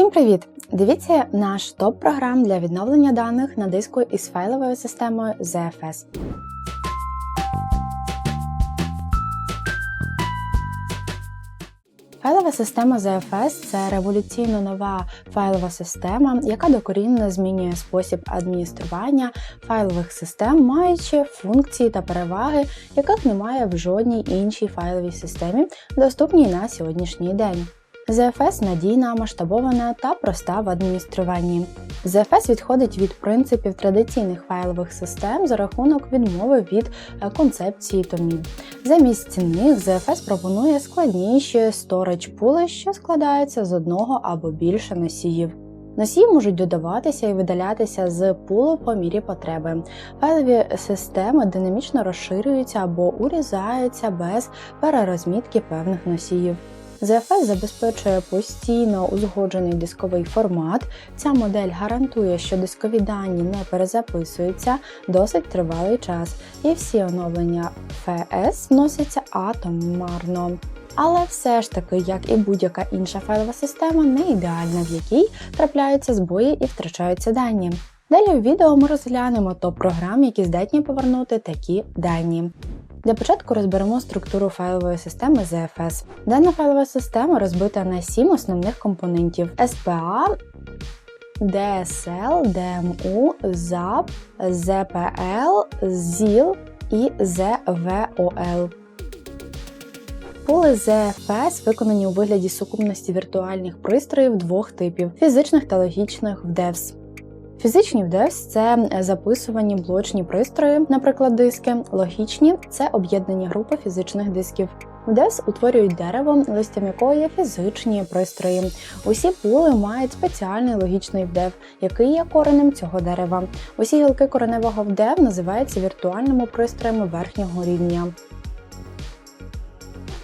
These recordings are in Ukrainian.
Всім привіт! Дивіться наш топ програм для відновлення даних на диску із файловою системою ZFS. Файлова система ZFS – це революційно нова файлова система, яка докорінно змінює спосіб адміністрування файлових систем, маючи функції та переваги, яких немає в жодній іншій файловій системі, доступній на сьогоднішній день. ZFS надійна, масштабована та проста в адмініструванні. ZFS відходить від принципів традиційних файлових систем за рахунок відмови від е, концепції томів. Замість них ZFS пропонує складніші storage пули, що складаються з одного або більше носіїв. Носії можуть додаватися і видалятися з пулу по мірі потреби. Файлові системи динамічно розширюються або урізаються без перерозмітки певних носіїв. ZFS забезпечує постійно узгоджений дисковий формат. Ця модель гарантує, що дискові дані не перезаписуються досить тривалий час, і всі оновлення FS вносяться атомарно. Але все ж таки, як і будь-яка інша файлова система, не ідеальна, в якій трапляються збої і втрачаються дані. Далі у відео ми розглянемо топ програм, які здатні повернути такі дані. Для початку розберемо структуру файлової системи ZFS. Дана файлова система розбита на 7 основних компонентів: SPA, DSL, DMU, ZAP, ZPL, ZIL і ZVOL. Пули ZFS виконані у вигляді сукупності віртуальних пристроїв двох типів фізичних та логічних в DEVS. Фізичні в DEVS – це записувані блочні пристрої, наприклад, диски. Логічні це об'єднані групи фізичних дисків. В DEVS утворюють дерево, листям якого є фізичні пристрої. Усі пули мають спеціальний логічний вдев, який є коренем цього дерева. Усі гілки кореневого вдев називаються віртуальними пристроями верхнього рівня.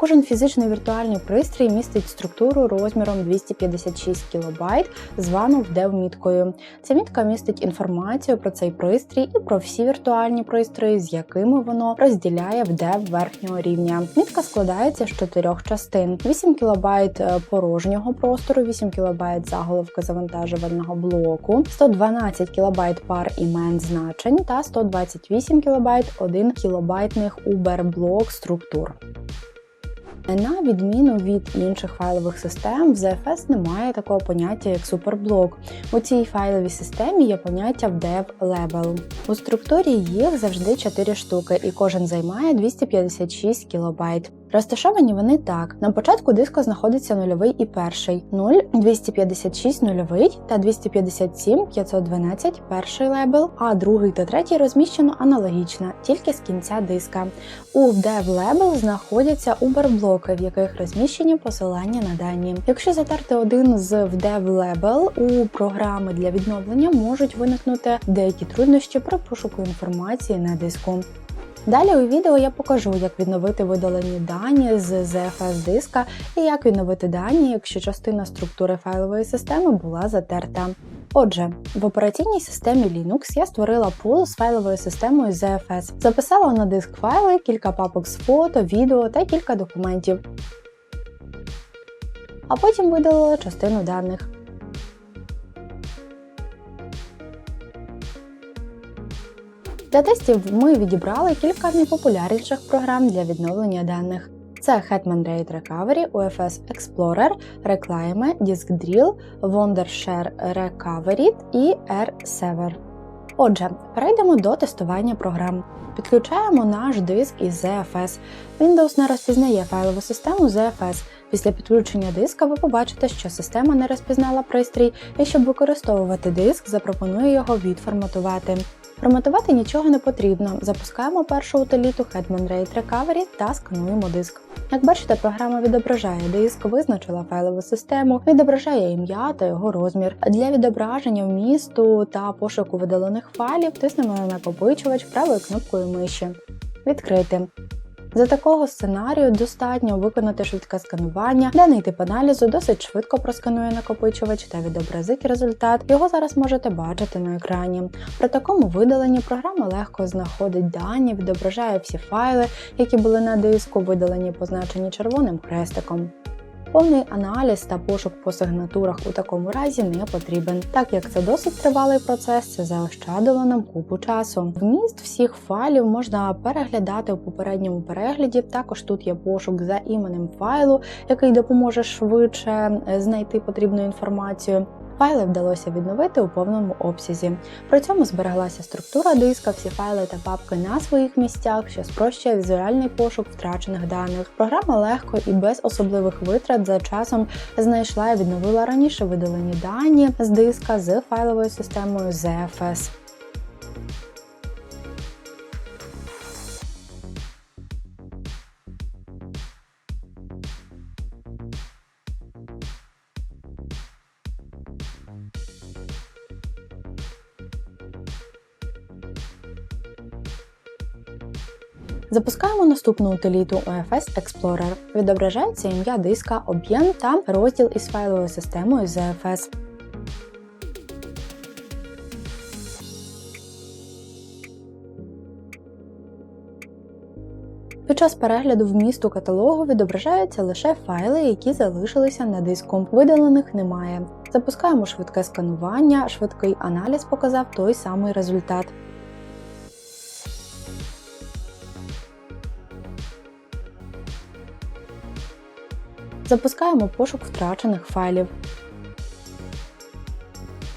Кожен фізичний віртуальний пристрій містить структуру розміром 256 кБ, звану вдев-міткою. Ця мітка містить інформацію про цей пристрій і про всі віртуальні пристрої, з якими воно розділяє вдев верхнього рівня. Мітка складається з чотирьох частин: 8 кБ порожнього простору, 8 кБ заголовка завантажувального блоку, 112 кБ пар імен значень та 128 кБ 1 кілобайтних убер-блок структур. На відміну від інших файлових систем, в ZFS немає такого поняття, як суперблок. У цій файловій системі є поняття в dev label. У структурі їх завжди 4 штуки, і кожен займає 256 кБ. Розташовані вони так: на початку диску знаходиться нульовий і перший, 0, 256 нульовий та 257 512 перший лебел, а другий та третій розміщено аналогічно, тільки з кінця диска. У dev label знаходяться убер-блоки, в яких розміщені посилання на дані. Якщо затерти один з dev label, у програми для відновлення можуть виникнути деякі труднощі при пошуку інформації на диску. Далі у відео я покажу, як відновити видалені дані з ZFS диска і як відновити дані, якщо частина структури файлової системи була затерта. Отже, в операційній системі Linux я створила пул з файловою системою ZFS, записала на диск файли, кілька папок з фото, відео та кілька документів. А потім видалила частину даних. Для тестів ми відібрали кілька найпопулярніших програм для відновлення даних. Це Hetman RAID Recovery, UFS Explorer, Reclime, Disk Drill, Wondershare Recovery і R-Sever. Отже, перейдемо до тестування програм. Підключаємо наш диск із ZFS. Windows не розпізнає файлову систему ZFS. Після підключення диска ви побачите, що система не розпізнала пристрій, і щоб використовувати диск, запропонує його відформатувати. Форматувати нічого не потрібно. Запускаємо першу утиліту Hetman RAID Recovery та скануємо диск. Як бачите, програма відображає диск, визначила файлову систему, відображає ім'я та його розмір. Для відображення вмісту та пошуку видалених файлів тиснемо на накопичувач правою кнопкою миші. Відкрити. За такого сценарію достатньо виконати швидке сканування, даний тип аналізу досить швидко просканує накопичувач та відобразить результат. Його зараз можете бачити на екрані. При такому видаленні програма легко знаходить дані, відображає всі файли, які були на диску, видалені позначені червоним хрестиком. Повний аналіз та пошук по сигнатурах у такому разі не потрібен, так як це досить тривалий процес, це заощадило нам купу часу. Вміст всіх файлів можна переглядати у попередньому перегляді. Також тут є пошук за іменем файлу, який допоможе швидше е, знайти потрібну інформацію. Файли вдалося відновити у повному обсязі. При цьому збереглася структура диска, всі файли та папки на своїх місцях, що спрощує візуальний пошук втрачених даних. Програма легко і без особливих витрат за часом знайшла і відновила раніше видалені дані з диска з файловою системою ZFS. Запускаємо наступну утиліту UFS Explorer. Відображається ім'я диска, об'єм та розділ із файловою системою ZFS. Під час перегляду вмісту каталогу відображаються лише файли, які залишилися на диску. Видалених немає. Запускаємо швидке сканування, швидкий аналіз показав той самий результат. Запускаємо пошук втрачених файлів.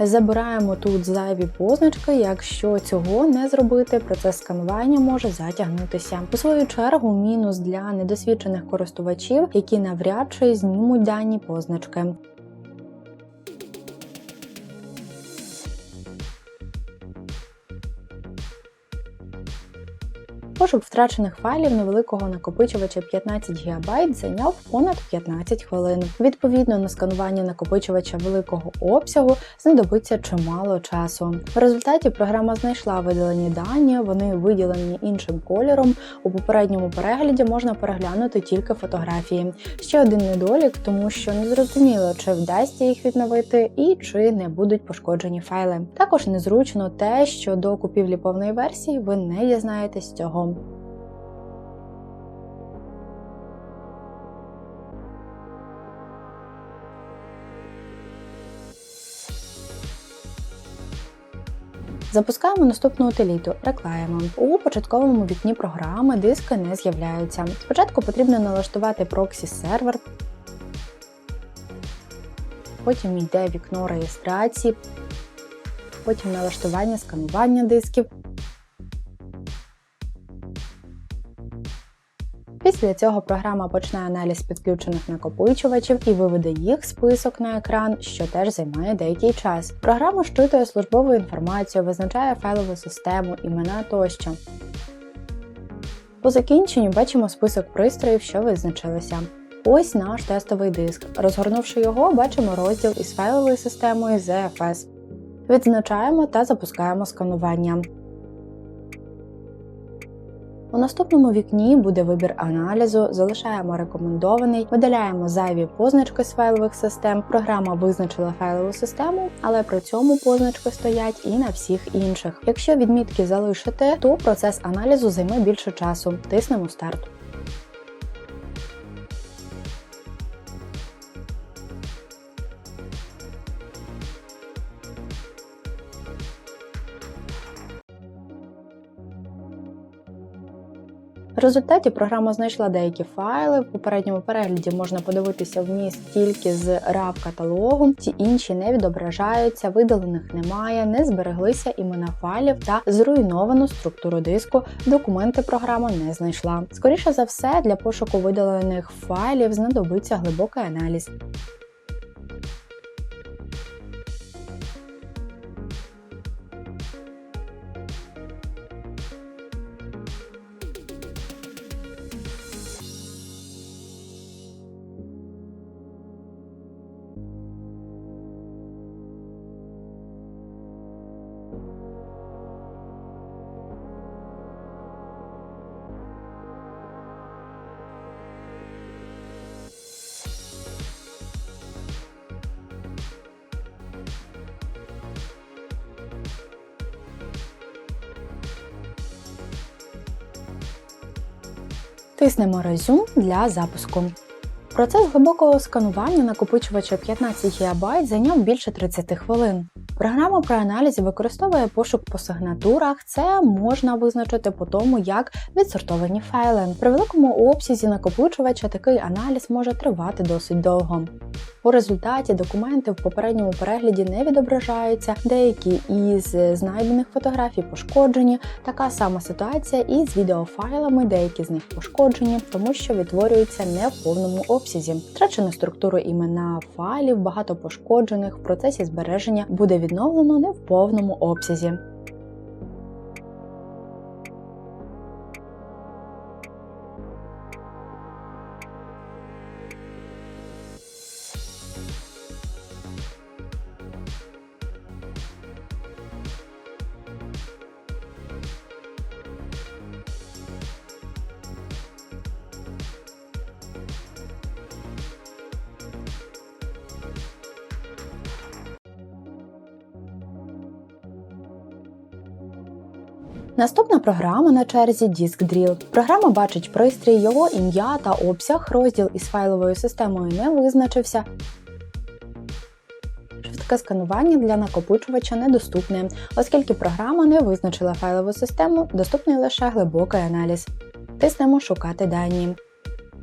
Забираємо тут зайві позначки, якщо цього не зробити, процес сканування може затягнутися. У свою чергу, мінус для недосвідчених користувачів, які навряд чи знімуть дані позначки. Пошук втрачених файлів невеликого накопичувача 15 ГБ зайняв понад 15 хвилин. Відповідно, на сканування накопичувача великого обсягу знадобиться чимало часу. В результаті програма знайшла видалені дані, вони виділені іншим кольором. У попередньому перегляді можна переглянути тільки фотографії. Ще один недолік, тому що не зрозуміло, чи вдасться їх відновити і чи не будуть пошкоджені файли. Також незручно те, що до купівлі повної версії ви не дізнаєтесь цього. Запускаємо наступну утиліту реклама. У початковому вікні програми диски не з'являються. Спочатку потрібно налаштувати проксі сервер, потім йде вікно реєстрації, потім налаштування сканування дисків. Після цього програма почне аналіз підключених накопичувачів і виведе їх список на екран, що теж займає деякий час. Програма щитує службову інформацію, визначає файлову систему, імена тощо. По закінченню бачимо список пристроїв, що визначилися. Ось наш тестовий диск. Розгорнувши його, бачимо розділ із файловою системою ZFS. Відзначаємо та запускаємо сканування. У наступному вікні буде вибір аналізу, залишаємо рекомендований, видаляємо зайві позначки з файлових систем. Програма визначила файлову систему, але при цьому позначки стоять і на всіх інших. Якщо відмітки залишити, то процес аналізу займе більше часу. Тиснемо старт. В результаті програма знайшла деякі файли. В попередньому перегляді можна подивитися вміст тільки з raw каталогу. Ці інші не відображаються, видалених немає, не збереглися імена файлів та зруйновану структуру диску. Документи програма не знайшла. Скоріше за все, для пошуку видалених файлів знадобиться глибокий аналіз. Тиснемо Resume для запуску. Процес глибокого сканування накопичувача 15 ГБ зайняв більше 30 хвилин. Програма при аналізі використовує пошук по сигнатурах. Це можна визначити по тому, як відсортовані файли. При великому обсязі накопичувача такий аналіз може тривати досить довго. У результаті документи в попередньому перегляді не відображаються, деякі із знайдених фотографій пошкоджені. Така сама ситуація і з відеофайлами, деякі з них пошкоджені, тому що відтворюються не в повному обсязі. Втрачено структуру імена файлів, багато пошкоджених в процесі збереження буде відновлено не в повному обсязі. Наступна програма на черзі Disk Drill. Програма бачить пристрій, його ім'я та обсяг, розділ із файловою системою не визначився. Швидке сканування для накопичувача недоступне, оскільки програма не визначила файлову систему, доступний лише глибокий аналіз. Тиснемо Шукати дані.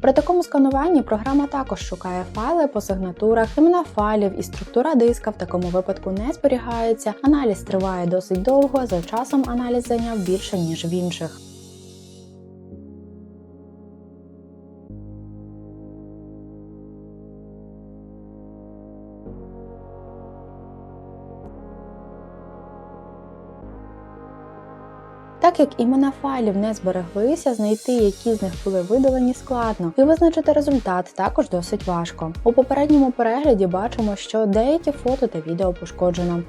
При такому скануванні програма також шукає файли по сигнатурах, імена файлів і структура диска в такому випадку не зберігається. Аналіз триває досить довго, за часом аналіз зайняв більше, ніж в інших. Так як імена файлів не збереглися, знайти, які з них були видалені, складно, і визначити результат також досить важко. У попередньому перегляді бачимо, що деякі фото та відео пошкоджено.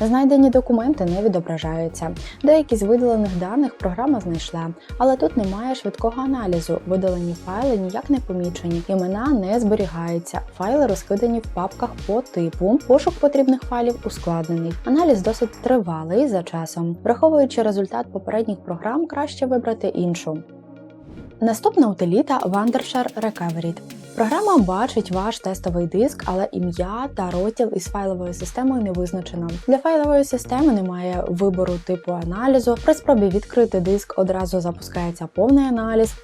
Знайдені документи не відображаються. Деякі з видалених даних програма знайшла, але тут немає швидкого аналізу. Видалені файли ніяк не помічені, імена не зберігаються, файли розкидані в папках по типу. Пошук потрібних файлів ускладнений. Аналіз досить тривалий за часом. Враховуючи результат попередніх програм, краще вибрати іншу. Наступна утиліта Wondershare Recovery. Програма бачить ваш тестовий диск, але ім'я та розділ із файловою системою не визначено. Для файлової системи немає вибору типу аналізу. При спробі відкрити диск одразу запускається повний аналіз.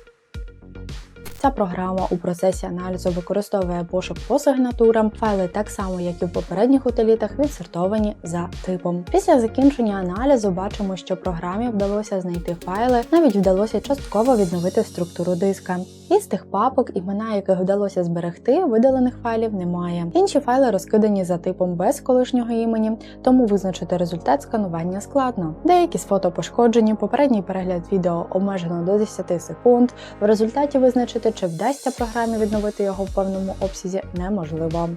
Ця програма у процесі аналізу використовує пошук по сигнатурам. Файли так само, як і в попередніх утилітах, відсортовані за типом. Після закінчення аналізу бачимо, що програмі вдалося знайти файли, навіть вдалося частково відновити структуру диска. Із тих папок, імена яких вдалося зберегти, видалених файлів немає. Інші файли розкидані за типом без колишнього імені, тому визначити результат сканування складно. Деякі з фото пошкоджені, попередній перегляд відео обмежено до 10 секунд. В результаті визначити, чи вдасться програмі відновити його в певному обсязі, неможливо.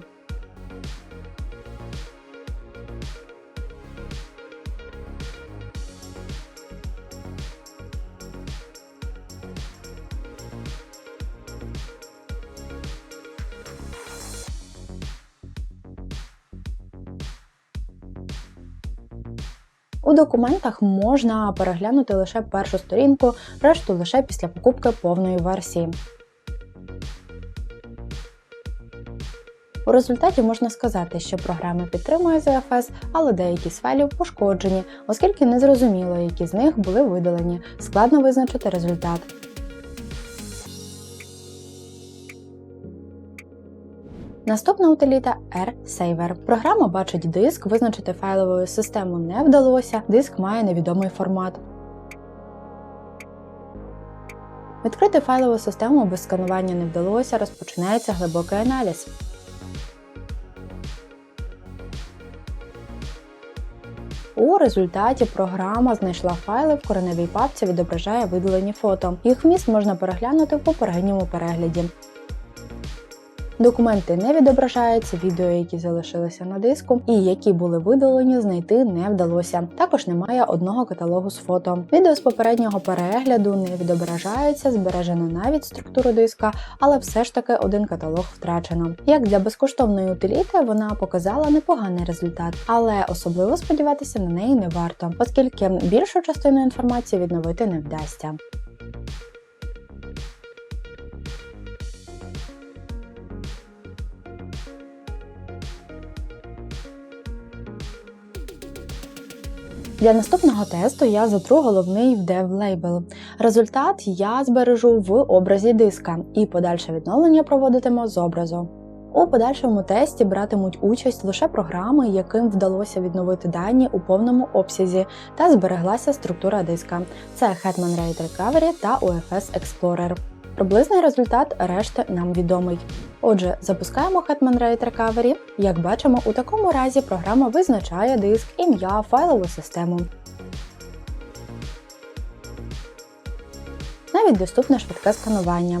У документах можна переглянути лише першу сторінку, решту лише після покупки повної версії. У результаті можна сказати, що програма підтримує ZFS, але деякі з файлів пошкоджені, оскільки незрозуміло, які з них були видалені, складно визначити результат. Наступна утиліта AirSaver. Програма бачить диск, визначити файлову систему не вдалося, диск має невідомий формат. Відкрити файлову систему без сканування не вдалося, розпочинається глибокий аналіз. У результаті програма знайшла файли в кореневій папці, відображає видалені фото. Їх вміст можна переглянути в попередньому перегляді. Документи не відображаються, відео, які залишилися на диску, і які були видалені, знайти не вдалося. Також немає одного каталогу з фото. Відео з попереднього перегляду не відображається, збережено навіть структуру диска, але все ж таки один каталог втрачено. Як для безкоштовної утиліти, вона показала непоганий результат, але особливо сподіватися на неї не варто, оскільки більшу частину інформації відновити не вдасться. Для наступного тесту я затру головний в DevLabel. Результат я збережу в образі диска, і подальше відновлення проводитиму з образу. У подальшому тесті братимуть участь лише програми, яким вдалося відновити дані у повному обсязі та збереглася структура диска. Це Hetman RAID Recovery та UFS Explorer. Приблизний результат решти нам відомий. Отже, запускаємо Hetman RAID Recovery. Як бачимо, у такому разі програма визначає диск, ім'я, файлову систему. Навіть доступне швидке сканування.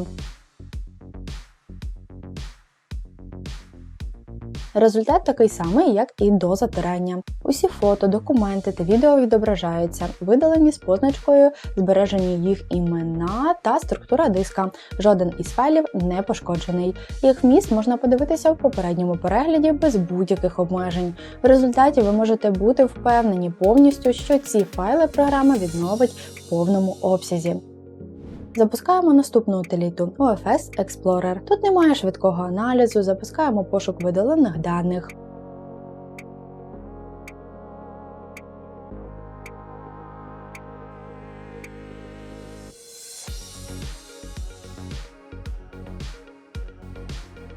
Результат такий самий, як і до затирання. Усі фото, документи та відео відображаються, видалені з позначкою, збережені їх імена та структура диска. Жоден із файлів не пошкоджений. Їх вміст можна подивитися в попередньому перегляді без будь-яких обмежень. В результаті ви можете бути впевнені повністю, що ці файли програма відновить в повному обсязі. Запускаємо наступну утиліту OFS Explorer. Тут немає швидкого аналізу, запускаємо пошук видалених даних.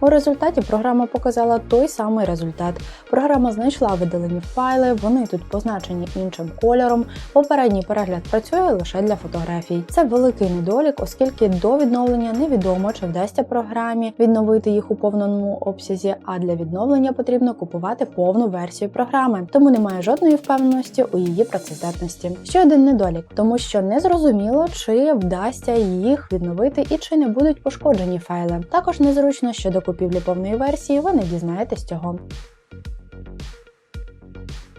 У результаті програма показала той самий результат. Програма знайшла видалені файли, вони тут позначені іншим кольором. Попередній перегляд працює лише для фотографій. Це великий недолік, оскільки до відновлення невідомо, чи вдасться програмі відновити їх у повному обсязі, а для відновлення потрібно купувати повну версію програми, тому немає жодної впевненості у її працездатності. Ще один недолік, тому що не зрозуміло, чи вдасться їх відновити і чи не будуть пошкоджені файли. Також незручно, що до купівлі повної версії ви не дізнаєтесь цього.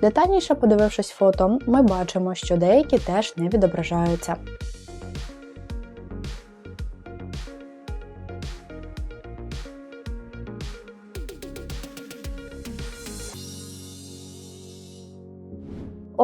Детальніше подивившись фото, ми бачимо, що деякі теж не відображаються.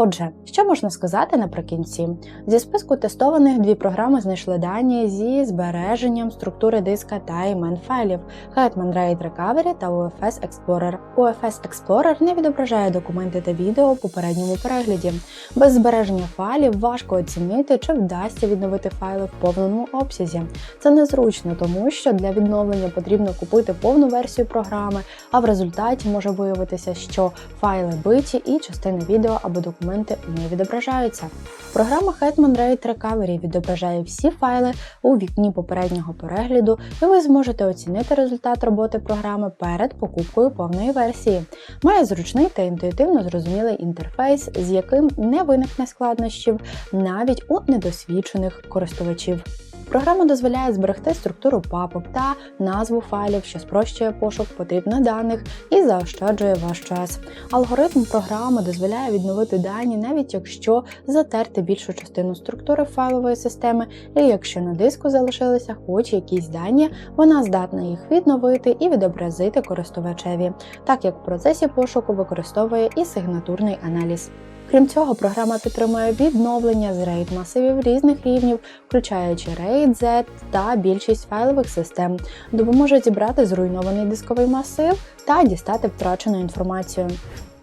Отже, що можна сказати наприкінці? Зі списку тестованих дві програми знайшли дані зі збереженням структури диска та імен файлів Hetman RAID Recovery та UFS Explorer. UFS Explorer не відображає документи та відео у попередньому перегляді. Без збереження файлів важко оцінити, чи вдасться відновити файли в повному обсязі. Це незручно, тому що для відновлення потрібно купити повну версію програми, а в результаті може виявитися, що файли биті і частина відео або документів документи не відображаються. Програма Hetman RAID Recovery відображає всі файли у вікні попереднього перегляду, і ви зможете оцінити результат роботи програми перед покупкою повної версії. Має зручний та інтуїтивно зрозумілий інтерфейс, з яким не виникне складнощів навіть у недосвідчених користувачів. Програма дозволяє зберегти структуру папок та назву файлів, що спрощує пошук потрібних даних і заощаджує ваш час. Алгоритм програми дозволяє відновити дані, навіть якщо затерти більшу частину структури файлової системи, і якщо на диску залишилися хоч якісь дані, вона здатна їх відновити і відобразити користувачеві, так як в процесі пошуку використовує і сигнатурний аналіз. Крім цього, програма підтримує відновлення з RAID масивів різних рівнів, включаючи RAID Z та більшість файлових систем, допоможе зібрати зруйнований дисковий масив та дістати втрачену інформацію.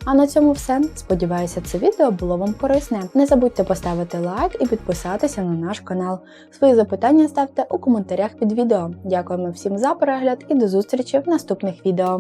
А на цьому все. Сподіваюся, це відео було вам корисне. Не забудьте поставити лайк і підписатися на наш канал. Свої запитання ставте у коментарях під відео. Дякуємо всім за перегляд і до зустрічі в наступних відео.